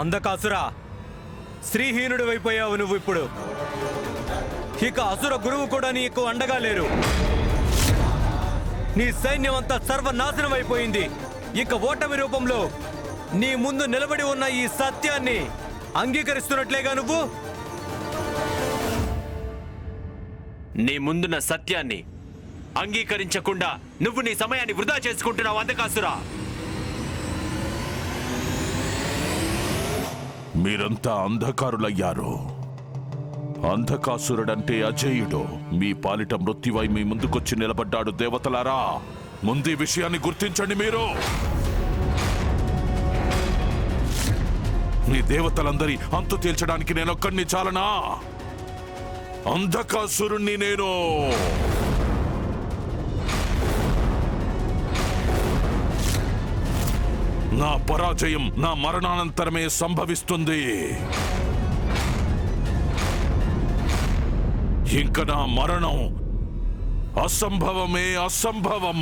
అందకాసురా శ్రీహీనుడు అయిపోయావు నువ్వు ఇప్పుడు. ఇక అసుర గురువు కూడా నీకు అండగా లేరు. నీ సైన్యం అంతా సర్వనాశనం అయిపోయింది. ఇక ఓటమి రూపంలో నీ ముందు నిలబడి ఉన్న ఈ సత్యాన్ని అంగీకరిస్తున్నట్లేగా నువ్వు? నీ ముందున్న సత్యాన్ని అంగీకరించకుండా నువ్వు నీ సమయాన్ని వృధా చేసుకుంటున్నావు అందకాసురా మీరంతా అంధకారులయ్యారు. అంధకాసురుడంటే అజేయుడు. మీ పాలిట మృత్యువై మీ ముందుకొచ్చి నిలబడ్డాడు దేవతలారా. ముందు విషయాన్ని గుర్తించండి మీరు. మీ దేవతలందరి అంతు తేల్చడానికి నేనొక్కడిని చాలనా? అంధకాసురుణ్ణి నేను. నా పరాజయం నా మరణానంతరమే సంభవిస్తుంది. ఇంక నా మరణం అసంభవమే అసంభవం.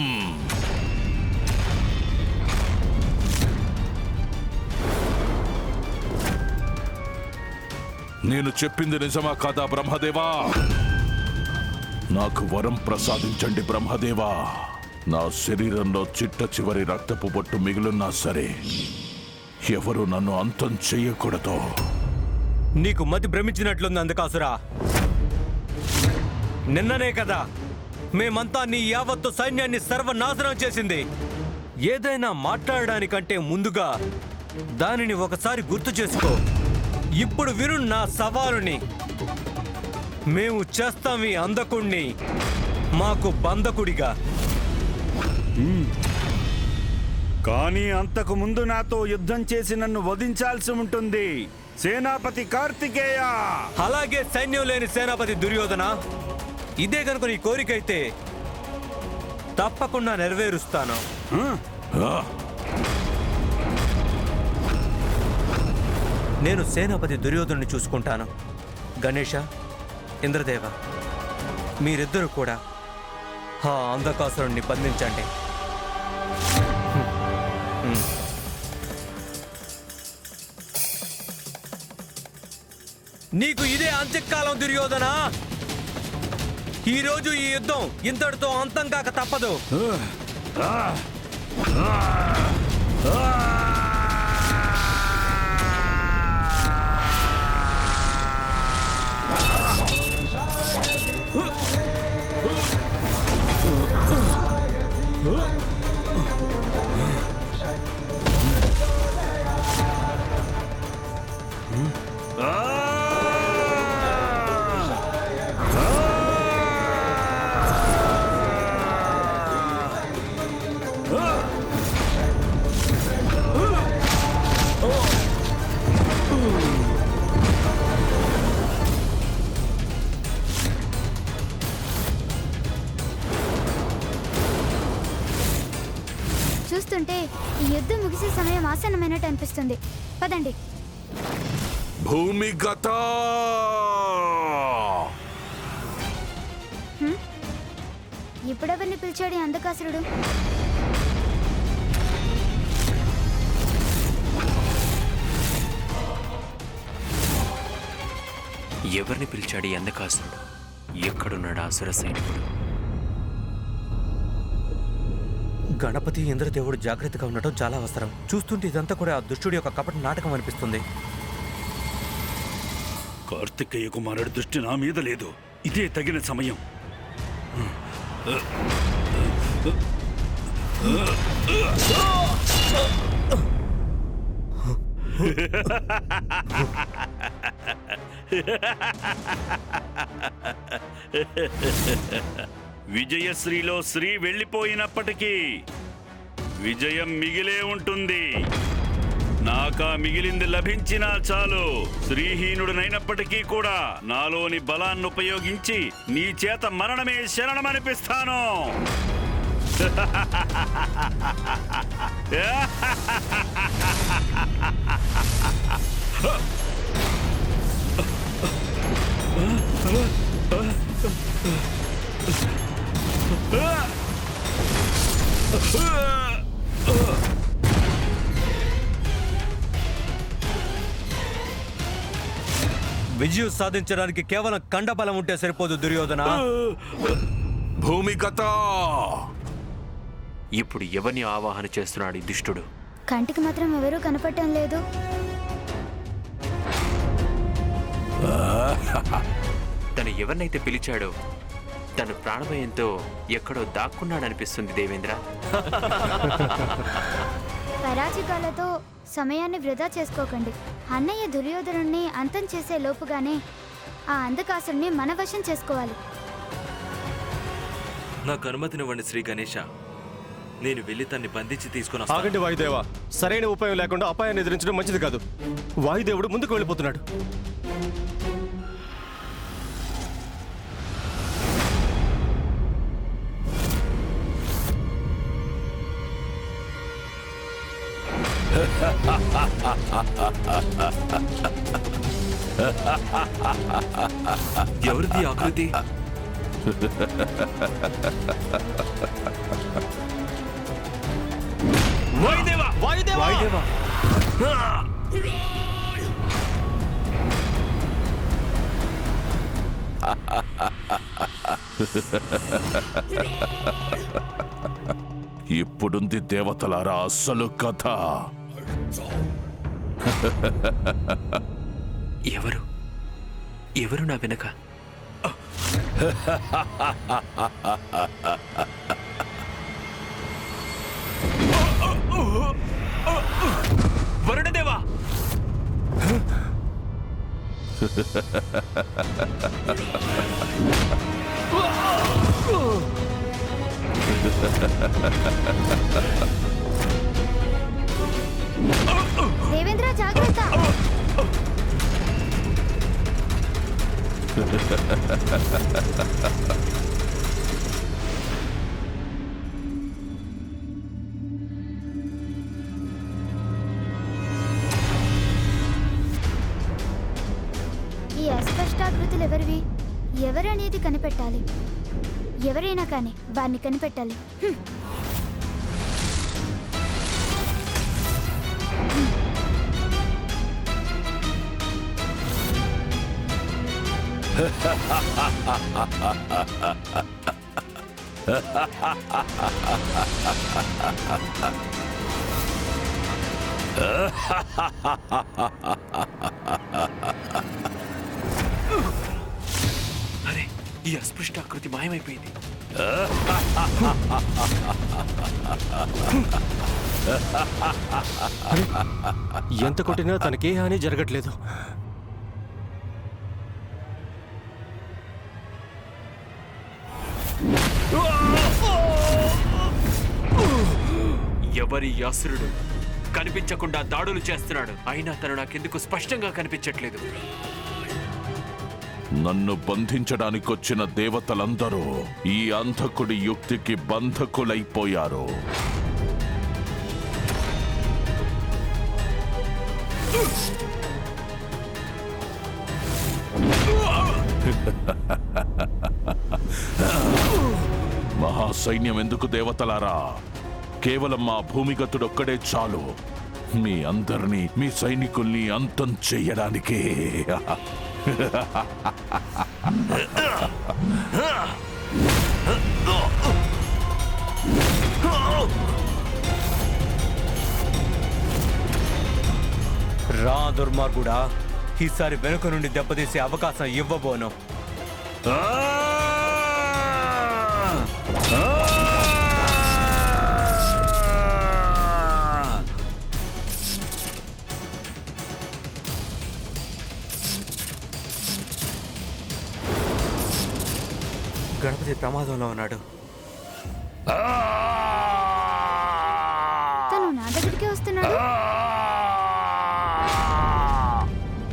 నేను చెప్పింది నిజమా కాదా బ్రహ్మదేవా? నాకు వరం ప్రసాదించండి బ్రహ్మదేవా. నా శరీరంలో చిట్ట చివరి రక్తపు బొట్టు మిగులున్నా సరే ఎవరు నన్ను అంతం చెయ్యకూడదు నీకు మతి భ్రమించినట్లుంది అందుకాసురా. నిన్ననే కదా మేమంతా నీ యావత్తు సైన్యాన్ని సర్వనాశనం చేసింది. ఏదైనా మాట్లాడడానికంటే ముందుగా దానిని ఒకసారి గుర్తు చేసుకో. ఇప్పుడు విను నా సవాలుని. మేము చేస్తాం ఈ అందకుణ్ణి. మాకు బంధకుడిగా. కానీ అంతకు ముందు నాతో యుద్ధం చేసి నన్ను వధించాల్సి ఉంటుంది. సేనాపతి కార్తికేయ! అలాగే సైన్యం లేని సేనాపతి దుర్యోధన ఇదే కనుక నీ కోరికైతే తప్పకుండా నెరవేరుస్తాను. నేను సేనాపతి దుర్యోధనుని చూసుకుంటాను. గణేష ఇంద్రదేవ మీరిద్దరూ కూడా ఆ అంధకాసురుణ్ణి బంధించండి. నీకు ఇదే అంత్యకాలం దుర్యోధన? ఈరోజు ఈ యుద్ధం ఇంతటితో అంతం కాక తప్పదు. చూస్తుంటే ఈ యుద్ధం ముగిసే సమయం ఆసన్నమైనట్టు అనిపిస్తుంది. పదండి. భూమిగత! ఇప్పుడెవరిని పిలిచాడు ఈ అంధకాసురుడు? ఎవరిని పిలిచాడు ఈ అందకాసురుడు ఎక్కడున్నాడు అసుర సైనికుడు? గణపతి ఇంద్రదేవుడు జాగ్రత్తగా ఉండటం చాలా అవసరం. చూస్తుంటే ఇదంతా కూడా ఆ దుష్టుడి యొక్క కపట నాటకం అనిపిస్తుంది. కార్తికేయ కుమారుడి దృష్టి నా మీద లేదు. ఇదే తగిన సమయం. విజయశ్రీలో శ్రీ వెళ్ళిపోయినప్పటికీ విజయం మిగిలే ఉంటుంది నాకా మిగిలింది లభించినా చాలు శ్రీహీనుడినైనప్పటికీ కూడా నాలోని బలాన్ని ఉపయోగించి నీ చేత మరణమే శరణమనిపిస్తాను Ugh. విజయం సాధించడానికి కేవలం కండబలం ఉంటే సరిపోదు దుర్యోధన. భూమికత ఇప్పుడు ఎవరిని ఆవాహన చేస్తున్నాడు ఈ దుష్టుడు? కంటికి మాత్రం ఎవరూ కనపడటం లేదు. తను ఎవరినైతే పిలిచాడో తను ప్రాణభయంతో ఎక్కడో దాక్కున్నాడనిపిస్తుంది దేవేంద్ర. పరాజికాలతో సమయాన్ని వృధా చేసుకోకండి. అన్నయ్య దుర్యోధనుణ్ణి అంతం చేసే లోపుగానే ఆ అంధకాసుని మన వశం చేసుకోవాలి. నాకు అనుమతినివ్వండి శ్రీ గణేష నేను వెళ్ళి తన్ని బంధించి తీసుకుని. ఆగండి వాయుదేవ. సరైన ఉపాయం లేకుండా అపాయాన్ని ఎదిరించడం మంచిది కాదు. వాయుదేవుడు ముందుకు వెళ్ళిపోతున్నాడు. ఎవరిది ఆకృతి? వాయుదేవ! ఇప్పుడుంది దేవతలారా అస్సలు కథ. ఎవరు? ఎవరు నా వెనక? వరుణదేవా! దేవేంద్ర జాగ్రత్త. ఈ అస్పష్టాకృతులు ఎవరివి? ఎవరనేది కనిపెట్టాలి. ఎవరైనా కానీ వారిని కనిపెట్టాలి. అరే ఈ అస్పృష్టాకృతి మాయమైపోయింది. ఎంత కొట్టినా తనకే హాని జరగట్లేదు. ఎవరి యాసురుడు. కనిపించకుండా దాడులు చేస్తున్నాడు. అయినా తను నాకెందుకు స్పష్టంగా కనిపించట్లేదు. నన్ను బంధించడానికొచ్చిన దేవతలందరూ ఈ అంధకుడి యుక్తికి బంధకులైపోయారు. మహాసైన్యం ఎందుకు దేవతలారా? కేవలం మా భూమిగతుడొక్కడే చాలు. మీ అందరినీ మీ సైనికుల్ని అంతం చెయ్యడానికే రా దుర్మార్గుడా ఈసారి వెనుక నుండి దెబ్బతీసే అవకాశం ఇవ్వబోను. గణపతి ప్రమాదంలో ఉన్నాడు. తను నా దగ్గరికి వస్తున్నాడు.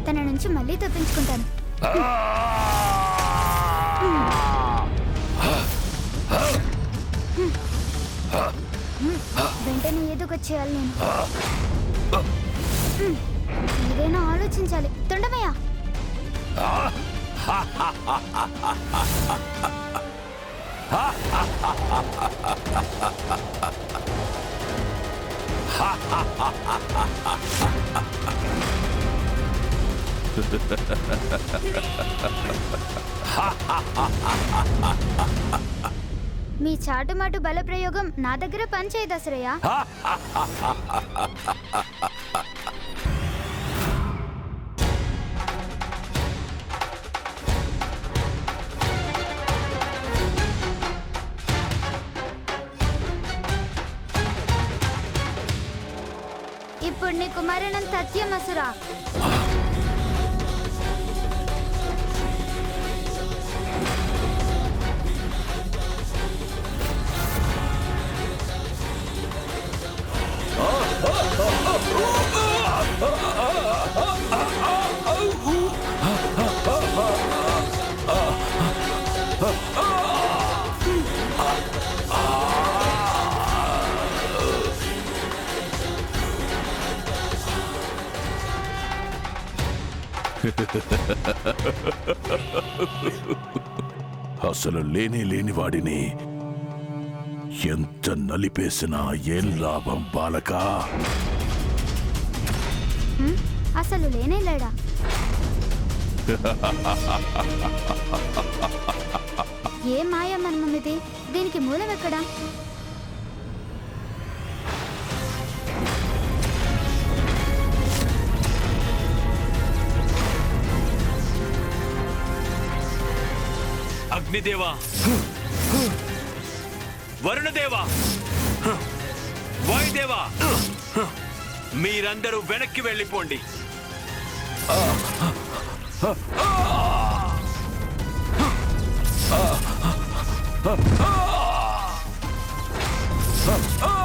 తన నుంచి మళ్ళీ తప్పించుకుంటాను. వెంటనే ఏదో ఒకటి చేయాలి నేను. ఏదైనా ఆలోచించాలి. తొండమయ్య. మీ చాటుమాటు బలప్రయోగం నా దగ్గర పనిచేయదు అసరయ్య. అసలు లేని లేని వాడిని. ఎంత నలిపేసినా ఏం లాభం బాలక? అసలు లేనే లేడా? ఏ మాయ మర్మం ఇది? దీనికి మూలం ఎక్కడా? అగ్నిదేవా. వరుణదేవా. వాయుదేవా. మీరందరూ వెనక్కి వెళ్ళిపోండి. Ah!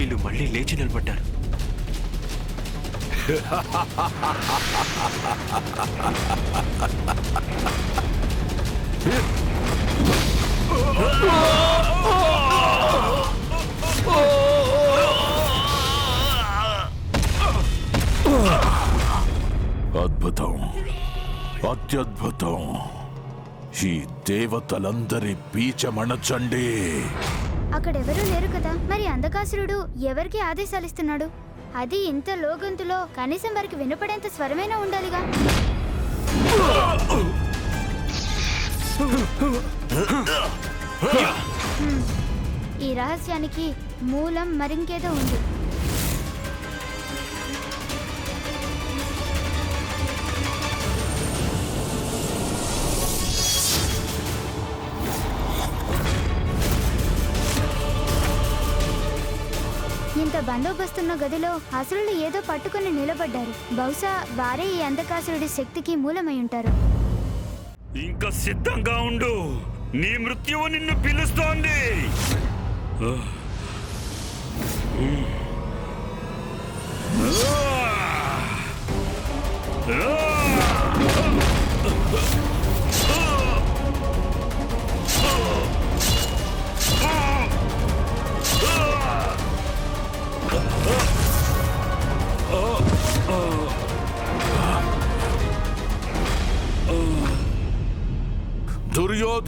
వీళ్ళు మళ్ళీ లేచి నిలబడ్డారు. అద్భుతం. అత్యద్భుతం. ఈ దేవతలందరి పీచమణచండి అక్కడెవరూ లేరు కదా. మరి అంధకాసురుడు ఎవరికి ఆదేశాలు ఇస్తున్నాడు అది ఇంత లోగొంతులో కనీసం వారికి వినపడేంత స్వరమైనా ఉండాలిగా. ఈ రహస్యానికి మూలం మరింకేదో ఉంది. బందోబస్తున్న గదిలో అసురులు ఏదో పట్టుకుని నిలబడ్డారు. బహుశా వారే ఈ అంధకాసురుడి శక్తికి మూలమై ఉంటారు. ఇంకా సిద్ధంగా ఉండు. నీ మృత్యువు నిన్ను పిలుస్తోంది.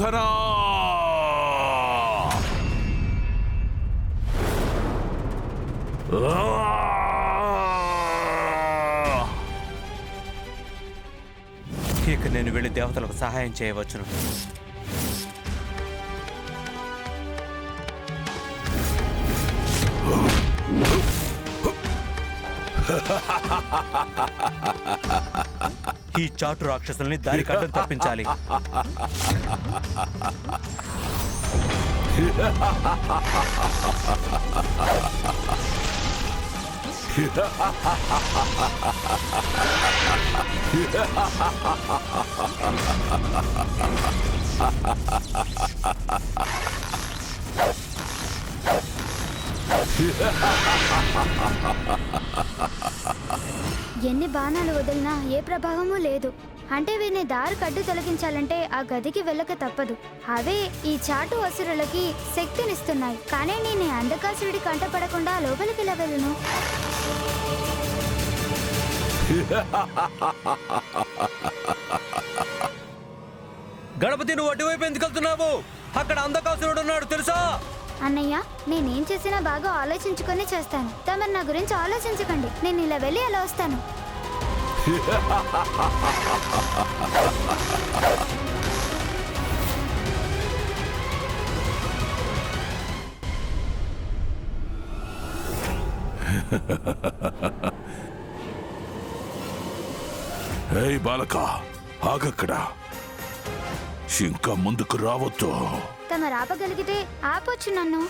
దుర్యోధన ఇక నేను వెళ్ళి దేవతలకు సహాయం చేయవచ్చును. ఈ చాటు రాక్షసుల్ని దారి కట్టం తప్పించాలి. ఎన్ని బాణాలు వదిలినా ఏ ప్రభావమూ లేదు. అంటే వీరిని దారి కడ్డు తొలగించాలంటే ఆ గదికి వెళ్ళక తప్పదు. అవే ఈ చాటు అసురులకి శక్తినిస్తున్నాయి. కానీ నేను అంధకాసురుడి కంటపడకుండా లోపలికి వెళ్ళను? గణపతి నువ్వు అటువైపు ఎందుకు వెళ్తున్నావు? అక్కడ అంధకాసురుడు ఉన్నాడు తెలుసా? అన్నయ్య నేనేం చేసినా బాగా ఆలోచించుకొని చేస్తాను. తమరు నా గురించి ఆలోచించకండి. నేను ఇలా వెళ్ళి అలా వస్తాను. ఏయ్ బాలక ఆగక్కడ. ఇంకా ముందుకు రావద్దు. తమరు ఆపగలిగితే ఆపొచ్చు నన్ను.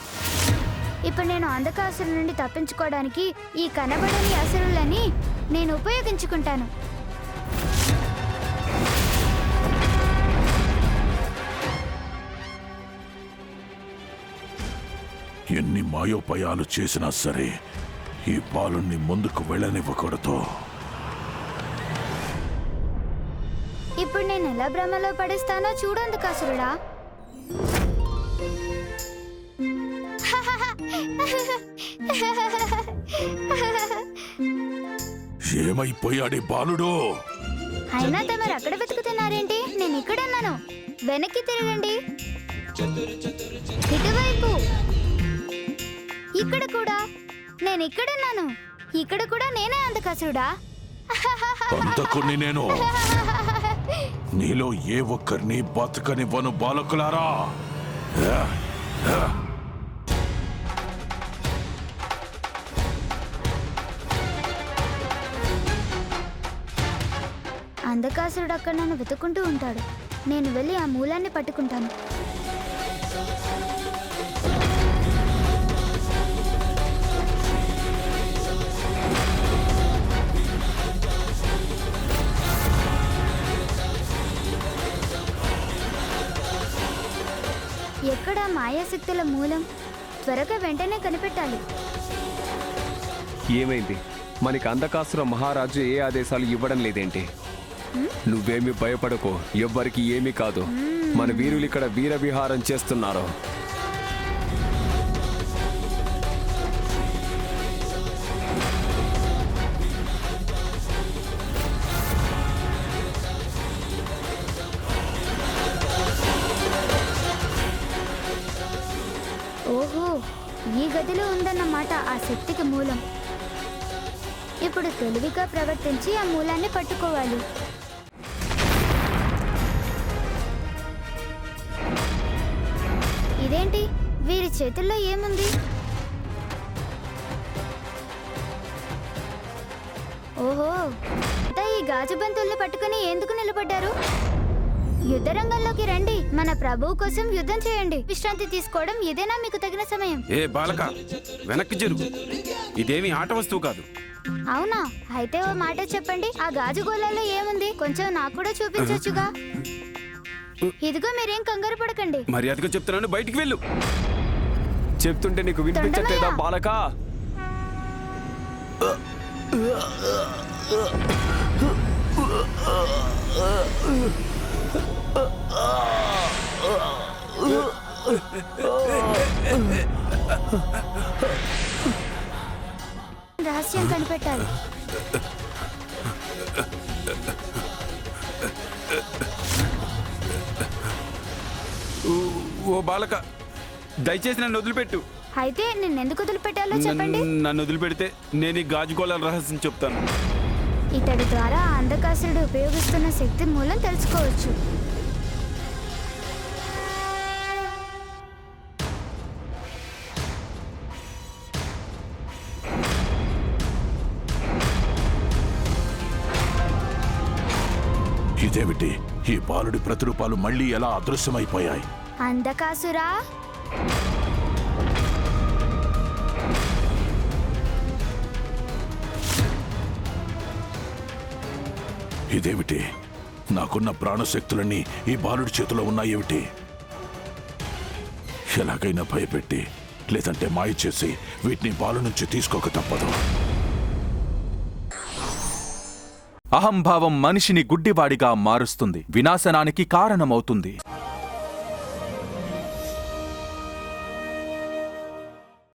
ఇప్పుడు నేను అంధకాసుల నుండి తప్పించుకోవడానికి ఈ కనబడని అసురులని నేను ఉపయోగించుకుంటాను. ఎన్ని మాయోపాయాలు చేసినా సరే ఈ బాలుని ముందుకు వెళ్ళనివ్వకూడదు. ఇప్పుడు నేను ఎలా భ్రమలో పడిస్తానో చూడు అంధకాసురుడా ఏమైపోయాడి బాలుడు? అయినా తమరు అక్కడ వెతుకుతున్నారేంటి? నేను ఇక్కడ ఉన్నాను వెనక్కి తిరగండి. ఇటువైపు. ఇక్కడ కూడా. నేను ఇక్కడున్నాను. ఇక్కడ కూడా నేనే అంధకాసురుడా? అంతకుని నేను. నీలో ఏ ఒక్కరిని బతకనివ్వను బాలకులారా? ఆ, అక్కడ నన్ను వెతుకుంటూ ఉంటాడు. నేను వెళ్ళి ఆ మూలాన్ని పట్టుకుంటాను. ఎక్కడ మాయాశక్తుల మూలం? త్వరగా వెంటనే కనిపెట్టాలి. ఏమైంది? మనకి అంధకాసుర మహారాజు ఏ ఆదేశాలు ఇవ్వడం లేదేంటి? నువ్వేమి భయపడకు. ఎవ్వరికి ఏమీ కాదు. మన వీరులు ఇక్కడ వీర విహారం చేస్తున్నారు. ఓహో ఈ గదిలో ఉందన్నమాట ఆ శక్తికి మూలం. ఇప్పుడు తెలివిగా ప్రవర్తించి ఆ మూలాన్ని పట్టుకోవాలి. చేతుల్లో ఏముంది? ఓహో అంతా ఈ గాజు బంతుల్ని పట్టుకుని ఎందుకు నిలబడ్డారు? యుద్ధ రంగంలోకి రండి మన ప్రభువు కోసం యుద్ధం చేయండి. విశ్రాంతి తీసుకోవడం ఇదేనా మీకు తగిన సమయం? ఏ బాలక వెనక్కి జరుగు. ఇదేమి ఆట వస్తువు కాదు. అవునా? అయితే ఓ మాట చెప్పండి ఆ గాజు గోళాల్లో ఏముంది? కొంచెం నాకు కూడా చూపించొచ్చుగా. ఇదిగో మీరేం కంగారు పడకండి. మర్యాదగా చెప్తున్నాను బయటికి వెళ్ళు. చెప్తుంటే నీకు వినిపించట్లేదా! బాలక రహస్యం కనిపెట్టాలి ఓ బాలక దయచేసి నన్ను వదిలిపెట్టు. అయితే నిన్నెందుకు వదిలిపెట్టాలో చెప్పండి. నన్ను- నన్ను వదిలిపెడితే నేను ఈ గాజుగోళాల రహస్యం చెప్తాను. ఇతడి ద్వారా అంధకాసురుడు ఉపయోగిస్తున్న శక్తి మూలం తెలుసుకోవచ్చు. ఇదేమిటి? ఈ బాలుడి ప్రతిరూపాలు మళ్ళీ ఎలా అదృశ్యమైపోయాయి? అంధకాసురా ఇదేమిటి? నాకున్న ప్రాణశక్తులన్నీ ఈ బాలుడి చేతిలో ఉన్నాయేమిటి? ఎలాగైనా భయపెట్టి లేదంటే మాయ చేసి వీటిని బాలు నుంచి తీసుకోక తప్పదు. అహంభావం మనిషిని గుడ్డివాడిగా మారుస్తుంది. వినాశనానికి కారణమవుతుంది.